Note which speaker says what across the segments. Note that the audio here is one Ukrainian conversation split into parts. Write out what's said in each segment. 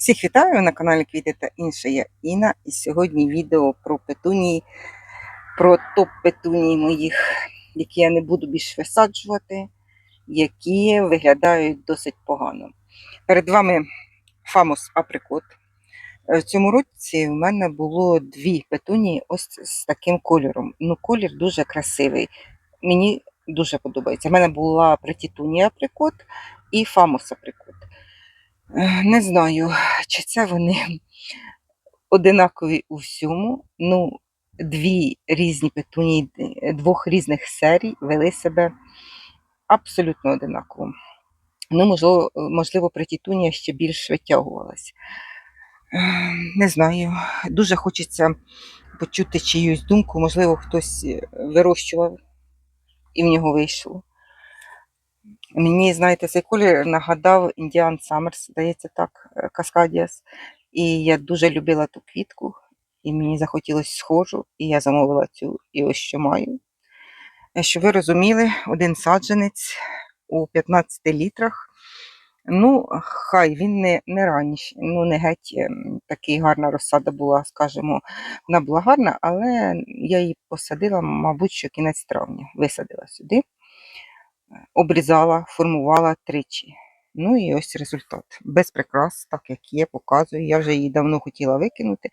Speaker 1: Всіх вітаю на каналі Квіти та інше. Я Інна. І сьогодні відео про петунії, про топ петуній моїх, які я не буду більш висаджувати, які виглядають досить погано. Перед вами Фамос Априкот. В цьому році в мене було дві петунії ось з таким кольором. Ну, колір дуже красивий. Мені дуже подобається. У мене була Претітунія Априкот і Фамос Априкот. Не знаю, чи це вони одинакові у всьому. Ну, дві різні петунії е, двох різних серій вели себе абсолютно одинаково. Ну, можливо, можливо, Претітунія ще більш витягувалась. Не знаю, дуже хочеться почути чиюсь думку. Можливо, хтось вирощував і в нього вийшло. Мені, знаєте, цей колір нагадав Індіан Саммерс, здається так, Каскадіас. І я дуже любила ту квітку, і мені захотілося схожу, і я замовила цю, і ось що маю. Е, Щоб ви розуміли, один саджанець у 15 літрах. Ну, хай він не, не раніше, ну не геть ем, такий гарна розсада була, скажімо, вона була гарна, але я її посадила, мабуть, що кінець травня висадила сюди обрізала, формувала тричі. Ну і ось результат. Без прикрас, так як є, показую. Я вже її давно хотіла викинути,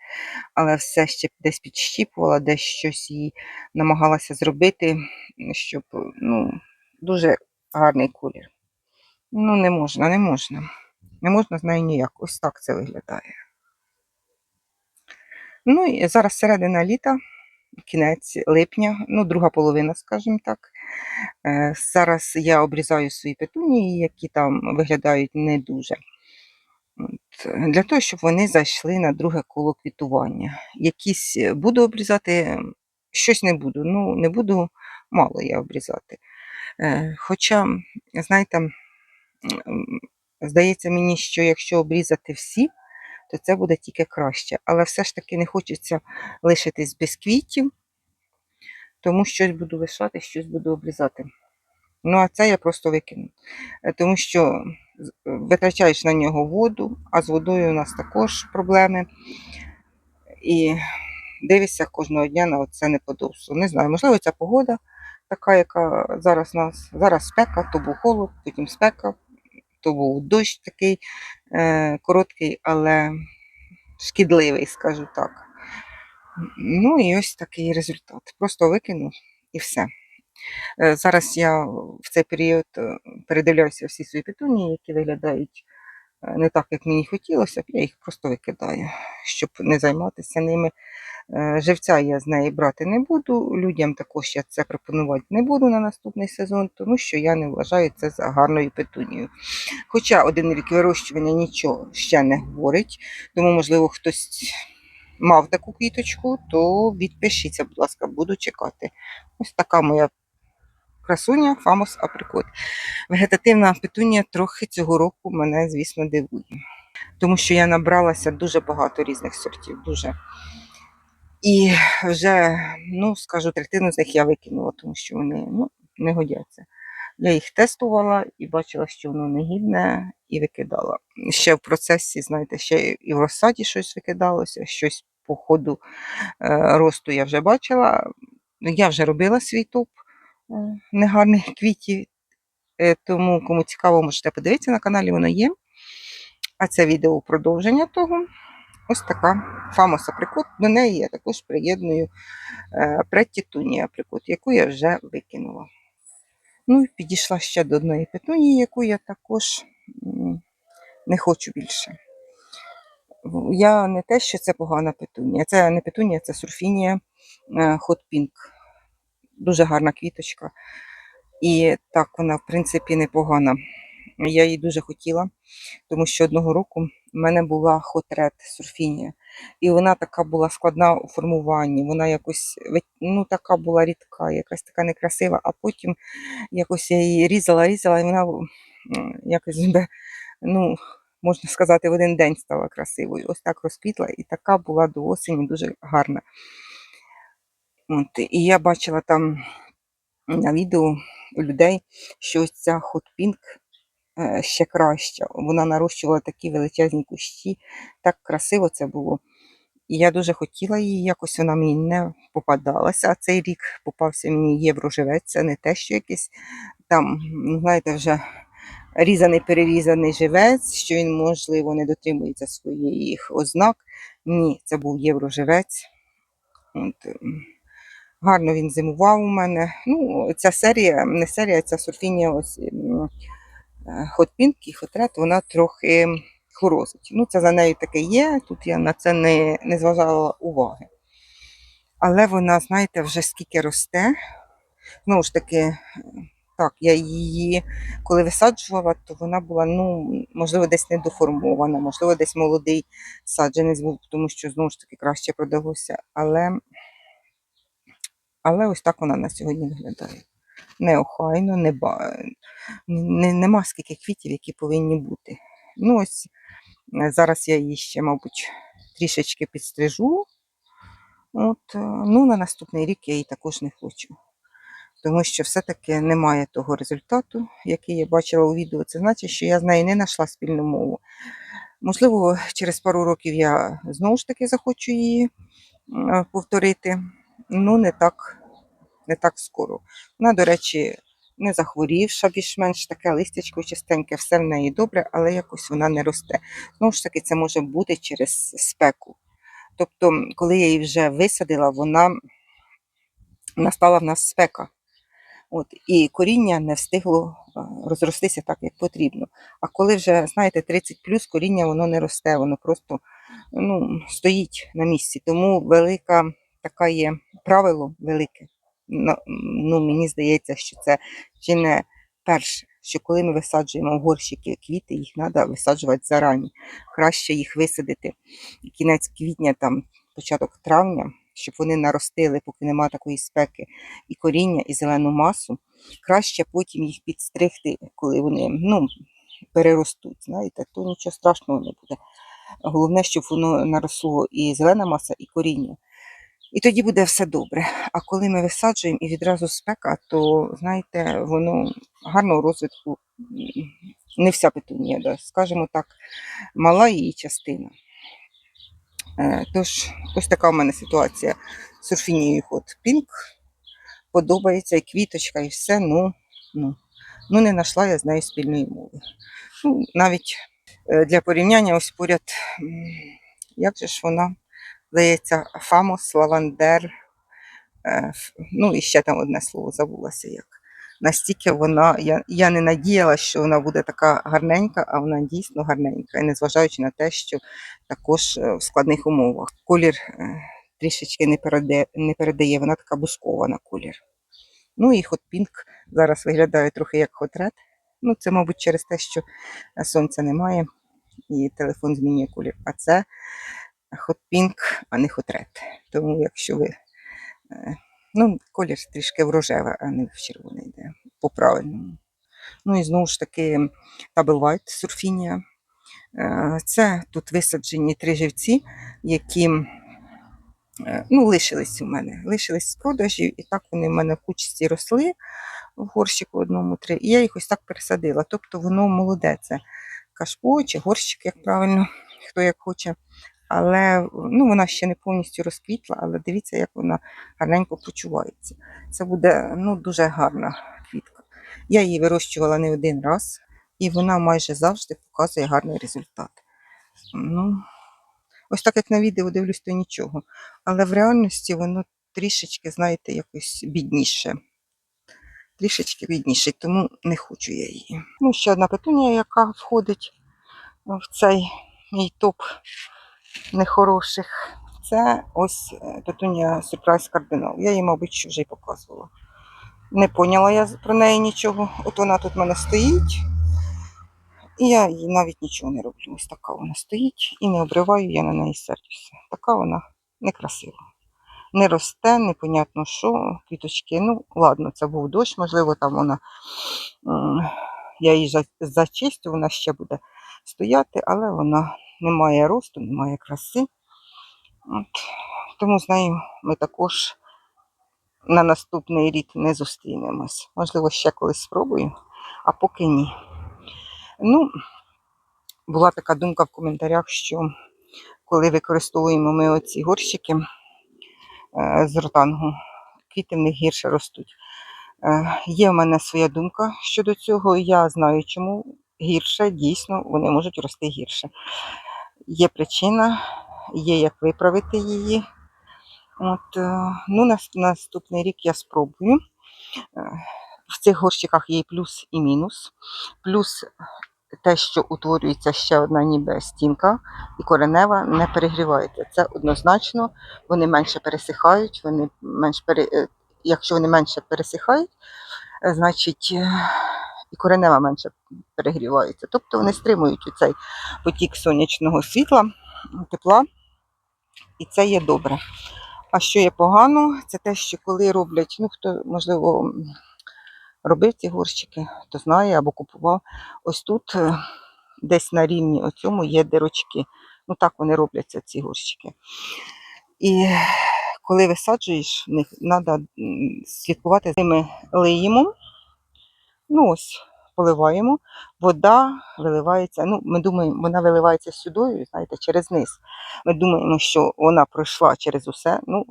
Speaker 1: але все ще десь підщіпувала, десь щось її намагалася зробити, щоб ну, дуже гарний колір. Ну, не можна, не можна. Не можна з нею ніяк. Ось так це виглядає. Ну і зараз середина літа, кінець липня, ну, друга половина, скажімо так. Е, Зараз я обрізаю свої петунії, які там виглядають не дуже. Для того, щоб вони зайшли на друге коло квітування. Якісь е, буду обрізати, щось не буду. Ну, не буду мало я обрізати. Е, Хоча, знаєте, здається мені, що якщо обрізати всі, то це буде тільки краще. Але все ж таки не хочеться лишитись без квітів, тому щось буду лишати, щось буду обрізати. Ну, а це я просто викину. Е, Тому що витрачаєш на нього воду, а з водою у нас також проблеми. І дивишся кожного дня на це неподобство. Не знаю, можливо, ця погода така, яка зараз нас. Зараз спека, то був холод, потім спека, то був дощ такий е, короткий, але шкідливий, скажу так. Ну і ось такий результат. Просто викину і все. Е, Зараз я в цей період е, передивляюся всі свої петунії, які виглядають е, не так, як мені хотілося я їх просто викидаю, щоб не займатися ними. Е, Живця я з неї брати не буду, людям також я це пропонувати не буду на наступний сезон, тому що я не вважаю це за гарною петунією. Хоча один рік вирощування нічого ще не говорить, тому, можливо, хтось мав таку квіточку, то відпишіться, будь ласка, буду чекати. Ось така моя красуня Фамос Априкот. Вегетативна петунія трохи цього року мене, звісно, дивує. Тому що я набралася дуже багато різних сортів. Дуже. І вже, ну, скажу, третину з них я викинула, тому що вони ну, не годяться. Я їх тестувала і бачила, що воно негідне, і викидала. Ще в процесі, знаєте, ще і в розсаді щось викидалося, щось по ходу е, росту я вже бачила. Я вже робила свій топ е, негарних квітів, е, тому кому цікаво, можете подивитися на каналі, воно є. А це відео продовження того. Ось така фамоса априкот. До неї я також приєдную е, претітунія априкот, яку я вже викинула. Ну і підійшла ще до одної петунії, яку я також не хочу більше. Я не те, що це погана петунія. Це не петунія, це сурфінія е, Hot Pink. Дуже гарна квіточка. І так, вона, в принципі, непогана. Я її дуже хотіла, тому що одного року в мене була Red сурфінія. І вона така була складна у формуванні. Вона якось ну, така була рідка, якась така некрасива, а потім якось я її різала, різала, і вона якось ну, можна сказати, в один день стала красивою. Ось так розквітла, і така була до осені дуже гарна. От, і я бачила там на відео у людей, що ось ця е, ще краща. Вона нарощувала такі величезні кущі, так красиво це було. І я дуже хотіла її, якось вона мені не попадалася. А цей рік попався мені євроживець, це не те, що якийсь там, ну, знаєте, вже різаний перерізаний живець, що він, можливо, не дотримується своїх ознак. Ні, це був євроживець. Гарно він зимував у мене. Ну, ця серія, не серія, ця сурфінія ось е, і Hot вона трохи хворозить. Ну, це за нею таке є, тут я на це не, не зважала уваги. Але вона, знаєте, вже скільки росте. Знову ж таки, е, так, я її, коли висаджувала, то вона була, ну, можливо, десь недоформована, можливо, десь молодий саджанець був, тому що знову ж таки краще продалося. Але, але ось так вона на сьогодні виглядає. Неохайно, не, ба... не, нема скільки квітів, які повинні бути. Ну, ось е, зараз я її ще, мабуть, трішечки підстрижу. От, е, ну, на наступний рік я її також не хочу. Тому що все-таки немає того результату, який я бачила у відео. Це значить, що я з нею не знайшла спільну мову. Можливо, через пару років я знову ж таки захочу її е, повторити. Ну, не так, не так скоро. Вона, до речі, не захворівша, більш-менш таке листячко чистеньке, все в неї добре, але якось вона не росте. Знову ж таки, це може бути через спеку. Тобто, коли я її вже висадила, вона настала в нас спека. От, і коріння не встигло е, розростися так, як потрібно. А коли вже, знаєте, 30 плюс коріння воно не росте, воно просто ну, стоїть на місці. Тому велика така є правило велике. Ну, мені здається, що це чи не перше, що коли ми висаджуємо горщики квіти, їх треба висаджувати зарані. Краще їх висадити кінець квітня, там, початок травня, щоб вони наростили, поки немає такої спеки, і коріння, і зелену масу. Краще потім їх підстригти, коли вони ну, переростуть. Знаєте, то нічого страшного не буде. Головне, щоб воно наросло і зелена маса, і коріння. І тоді буде все добре. А коли ми висаджуємо і відразу спека, то знаєте, воно гарного розвитку не вся петунія, да, скажімо так, мала її частина. Е, Тож, ось така в мене ситуація з сурфінією Hot Pink. Подобається і квіточка, і все. Ну, ну, ну не знайшла я з нею спільної мови. Ну, навіть е, для порівняння, ось поряд, як же ж вона, здається, Фамос, Лавандер. е, Ну, і ще там одне слово забулося як. Настільки вона, я, я не надіялася, що вона буде така гарненька, а вона дійсно гарненька. І незважаючи на те, що також е, в складних умовах. Колір е, трішечки не передає, не передає, вона така бускована колір. Ну і Pink зараз виглядає трохи як Red. Ну, це, мабуть, через те, що е, сонця немає і телефон змінює колір. А це Pink, а не Red. Тому якщо ви. е, Ну, колір трішки в рожеве, а не в червоне йде по правильному. Ну і знову ж таки Double White сурфінія. Е, Це тут висаджені три живці, які е, ну, лишились у мене. Лишились з продажів, і так вони в мене в кучці росли в горщику одному три. І я їх ось так пересадила. Тобто воно молоде. Це кашпо чи горщик, як правильно, хто як хоче. Але ну, вона ще не повністю розквітла, але дивіться, як вона гарненько почувається. Це буде ну, дуже гарна квітка. Я її вирощувала не один раз, і вона майже завжди показує гарний результат. Ну, ось так як на відео дивлюсь, то нічого. Але в реальності воно трішечки, знаєте, якось бідніше. Трішечки бідніше, тому не хочу я її. Ну, ще одна петунія, яка входить в цей мій топ нехороших. Це ось е, петунія Surprise Cardinal. Я її, мабуть, вже й показувала. Не поняла я про неї нічого. От вона тут в мене стоїть. І я їй навіть нічого не роблю. Ось така вона стоїть і не обриваю я на неї сердюся. Така вона некрасива. Не росте, непонятно що, квіточки. Ну, ладно, це був дощ, можливо, там вона. Я її зачистю, вона ще буде стояти, але вона не має росту, не має краси. От. Тому з нею ми також на наступний рік не зустрінемось. Можливо, ще колись спробую, а поки ні. Ну, була така думка в коментарях, що коли використовуємо ми оці горщики е, з ротангу, квіти в них гірше ростуть. Е, Є в мене своя думка щодо цього. Я знаю, чому гірше, дійсно, вони можуть рости гірше. Є причина, є як виправити її. От, е, ну, нас- наступний рік я спробую. Е, В цих горщиках є плюс і мінус. Плюс те, що утворюється ще одна ніби стінка, і коренева не перегрівається. Це однозначно, вони менше пересихають, вони менш пере... е, якщо вони менше пересихають, значить і коренева менше перегрівається. Тобто вони стримують цей потік сонячного світла, тепла, і це є добре. А що є погано, це те, що коли роблять, ну хто, можливо, робив ці горщики, то знає або купував. Ось тут е, десь на рівні оцьому є дирочки. Ну так вони робляться, ці горщики. І коли висаджуєш, в них треба слідкувати за ними лиємо. Ну ось, поливаємо. Вода виливається. Ну, ми думаємо, вона виливається сюди, знаєте, через низ. Ми думаємо, що вона пройшла через усе. Ну,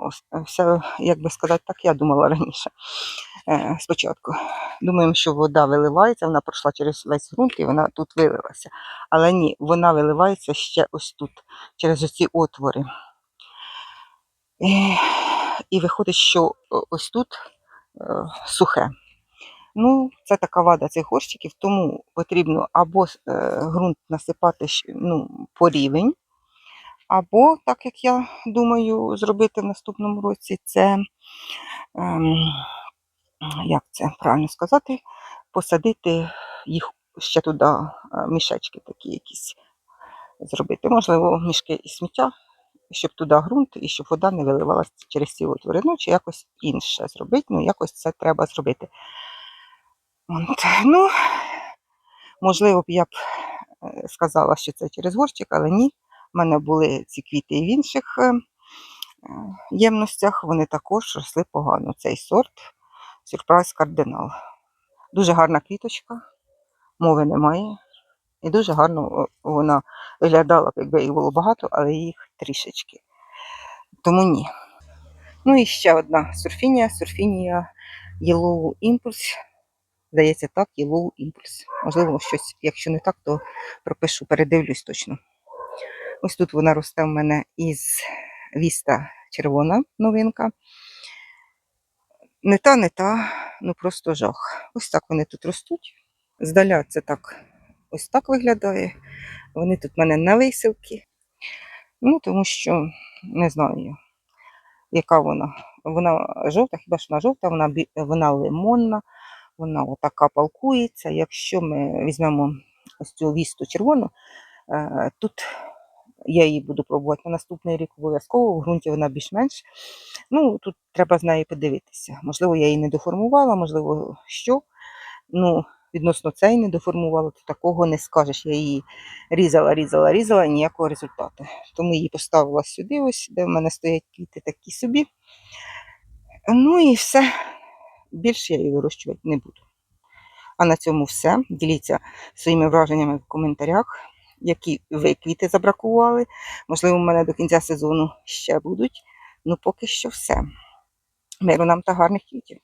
Speaker 1: все, як би сказати, так я думала раніше. Е, спочатку. Думаємо, що вода виливається, вона пройшла через весь ґрунт і вона тут вилилася. Але ні, вона виливається ще ось тут, через оці отвори. І, і виходить, що ось тут е, сухе. Ну, це така вада цих горщиків, тому потрібно або е, ґрунт насипати ну, по рівень, або, так як я думаю, зробити в наступному році, це, ем, як це правильно сказати, посадити їх ще туди, е, мішечки такі якісь зробити. Можливо, мішки із сміття, щоб туди ґрунт і щоб вода не виливалася через ці отвори. Ну, чи якось інше зробити, ну якось це треба зробити. От. Ну, можливо б я б е, сказала, що це через горщик, але ні. У мене були ці квіти і в інших е, е, ємностях, вони також росли погано. Цей сорт Сюрприз кардинал. Дуже гарна квіточка, мови немає. І дуже гарно вона виглядала, якби їх було багато, але їх трішечки. Тому ні. Ну і ще одна сурфінія, сурфінія Yellow Impulse. Здається, так, Yellow Impulse. Можливо, щось, якщо не так, то пропишу, передивлюсь точно. Ось тут вона росте в мене із віста червона новинка. Не та, не та, ну просто жах. Ось так вони тут ростуть. Здаля це так, ось так виглядає. Вони тут в мене на виселки. Ну, тому що не знаю, яка вона. Вона жовта, хіба що вона жовта, вона, вона лимонна, вона отака палкується. Якщо ми візьмемо ось цю вісту червону, е, тут я її буду пробувати на наступний рік обов'язково, в ґрунті вона більш-менш. Ну, тут треба з нею подивитися. Можливо, я її не доформувала, можливо, що. Ну, відносно цієї не доформувала, то такого не скажеш. Я її різала, різала, різала, і ніякого результату. Тому її поставила сюди, ось, де в мене стоять квіти такі собі. Ну і все. Більше я її вирощувати не буду. А на цьому все. Діліться своїми враженнями в коментарях, які ви квіти забракували. Можливо, у мене до кінця сезону ще будуть. Ну, поки що все. Миру нам та гарних квітів.